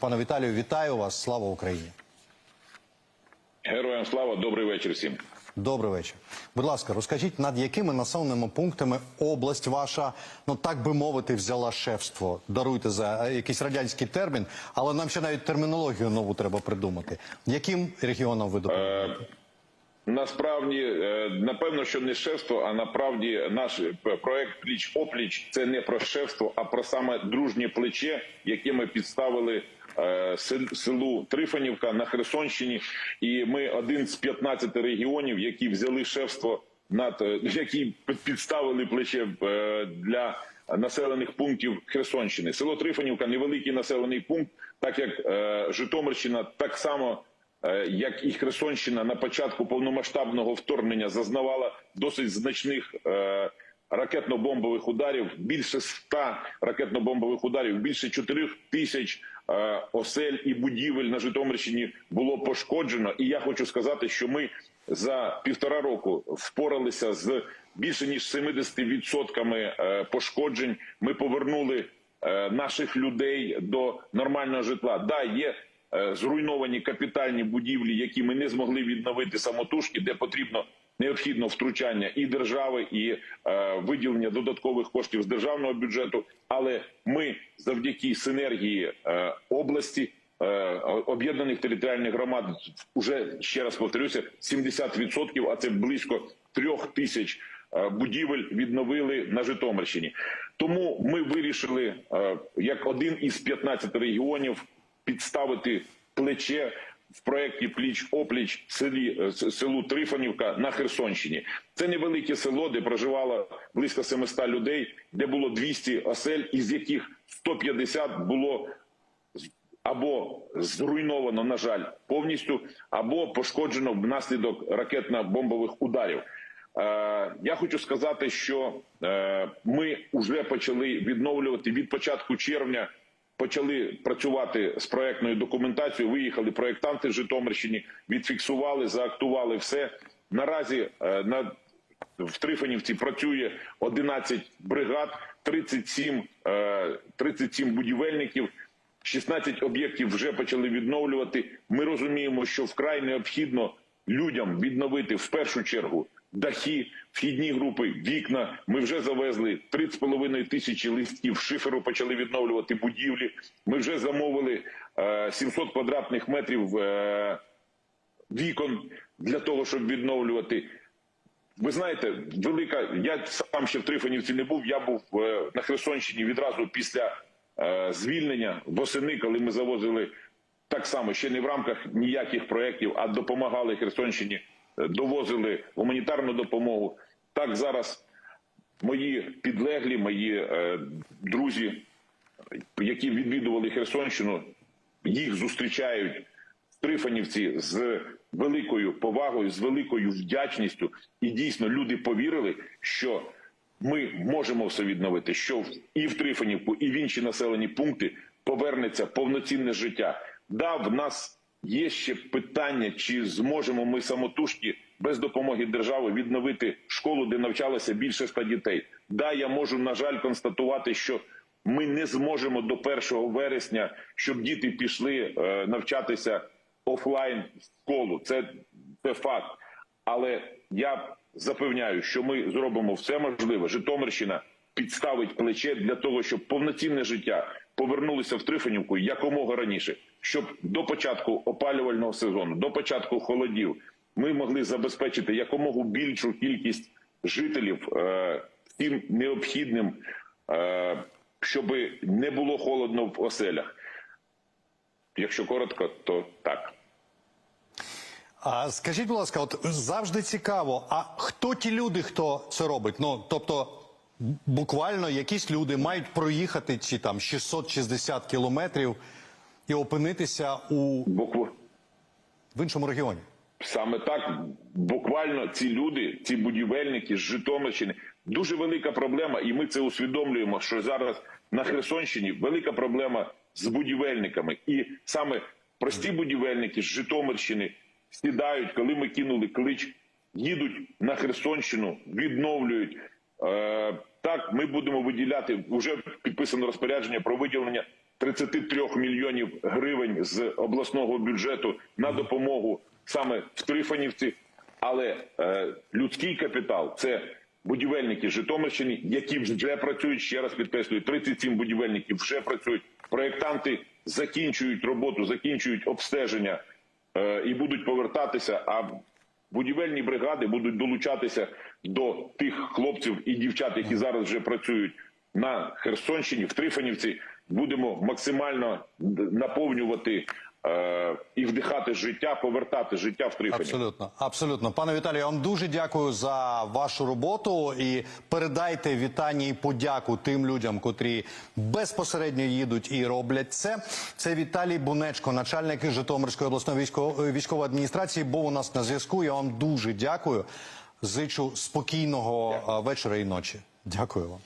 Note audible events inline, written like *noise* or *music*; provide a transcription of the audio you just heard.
Пане Віталію, вітаю вас. Слава Україні. Героям слава, добрий вечір всім. Добрий вечір. Будь ласка, розкажіть, над якими населеними пунктами область ваша, ну так би мовити, взяла шефство. Даруйте за е, якийсь радянський термін, але нам ще навіть термінологію нову треба придумати. Яким регіонам ви допомагаєте? Насправді, е, напевно, що не шефство, а направді наш проект пліч опліч це не про шефство, а про саме дружнє плече, яке ми підставили е, селу Трифонівка на Херсонщині. І ми один з 15 регіонів, які взяли шефство над е, *laughs* які підставили плече е, для населених пунктів Херсонщини. Село Трифонівка невеликий населений пункт, так як е, Житомирщина так само. Е, як і Херсонщина на початку повномасштабного вторгнення зазнавала досить значних е, ракетно-бомбових ударів, більше 100 ракетно-бомбових ударів, більше 4 тисяч е, осель і будівель на Житомирщині було пошкоджено. І я хочу сказати, що ми за півтора року впоралися з більше ніж 70% е, пошкоджень. Ми повернули е, наших людей до нормального житла. Да, є е, зруйновані капітальні будівлі, які ми не змогли відновити самотужки, де потрібно необхідно втручання і держави, і е, виділення додаткових коштів з державного бюджету. Але ми завдяки синергії е, області. е, Об'єднаних територіальних громад уже ще раз повторюся 70%, а це близько трьох тисяч е, будівель відновили на Житомирщині. Тому ми вирішили е, як один із 15 регіонів підставити плече в проєкті пліч опліч селі е, селу Трифонівка на Херсонщині. Це невелике село, де проживало близько 700 людей, де було 200 осель, із яких 150 було або зруйновано, на жаль, повністю, або пошкоджено внаслідок ракетно-бомбових ударів. Е, я хочу сказати, що е, ми вже почали відновлювати від початку червня. Почали працювати з проектною документацією. Виїхали проєктанти з Житомирщини, відфіксували, заактували все. Наразі е, на в Трифонівці працює 11 бригад, 37, е, 37 будівельників. 16 об'єктів вже почали відновлювати. Ми розуміємо, що вкрай необхідно людям відновити в першу чергу дахи, вхідні групи, вікна. Ми вже завезли 3,5 тисячі листків шиферу, почали відновлювати будівлі. Ми вже замовили е, 700 квадратних метрів е, вікон для того, щоб відновлювати. Ви знаєте, велика. Я сам ще в Трифонівці не був. Я був е, на Херсонщині відразу після е, звільнення восени, коли ми завозили так само ще не в рамках ніяких проєктів, а допомагали Херсонщині, е, довозили гуманітарну допомогу. Так зараз мої підлеглі, мої е, друзі, які відвідували Херсонщину, їх зустрічають в Трифонівці з великою повагою, з великою вдячністю, і дійсно люди повірили, що ми можемо все відновити. Що і в Трифонівку, і в інші населені пункти повернеться повноцінне життя. Да, в нас є ще питання, чи зможемо ми самотужки без допомоги держави відновити школу, де навчалося більше ста дітей. Да, я можу на жаль констатувати, що ми не зможемо до 1 вересня, щоб діти пішли е, навчатися офлайн в школу. Це, це факт. Але я запевняю, що ми зробимо все можливе. Житомирщина підставить плече для того, щоб повноцінне життя повернулося в Трифонівку якомога раніше, щоб до початку опалювального сезону, до початку холодів, ми могли забезпечити якомога більшу кількість жителів е, всім необхідним, е, щоб не було холодно в оселях. Якщо коротко, то так. А скажіть, будь ласка, от завжди цікаво, а хто ті люди, хто це робить? Ну тобто, буквально якісь люди мають проїхати ці там 660 кілометрів і опинитися у Букву. в іншому регіоні. Саме так буквально ці люди, ці будівельники з Житомирщини, дуже велика проблема, і ми це усвідомлюємо. Що зараз на Херсонщині велика проблема з будівельниками, і саме прості будівельники з Житомирщини сідають, коли ми кинули клич, їдуть на Херсонщину, відновлюють. Е, так, ми будемо виділяти вже підписано розпорядження про виділення 33 мільйонів гривень з обласного бюджету на допомогу саме в Трифонівці. Але е, людський капітал це будівельники Житомирщини, які вже працюють. Ще раз підкреслюю, 37 будівельників вже працюють. Проєктанти закінчують роботу, закінчують обстеження е, і будуть повертатися. А будівельні бригади будуть долучатися до тих хлопців і дівчат, які зараз вже працюють на Херсонщині, в Трифонівці. Будемо максимально наповнювати і вдихати життя, повертати життя в Трифоні. Абсолютно, абсолютно. Пане Віталію, я вам дуже дякую за вашу роботу і передайте вітання і подяку тим людям, котрі безпосередньо їдуть і роблять це. Це Віталій Бунечко, начальник Житомирської обласної військової військової адміністрації. Був у нас на зв'язку. Я вам дуже дякую. Зичу спокійного а, вечора і ночі. Дякую вам.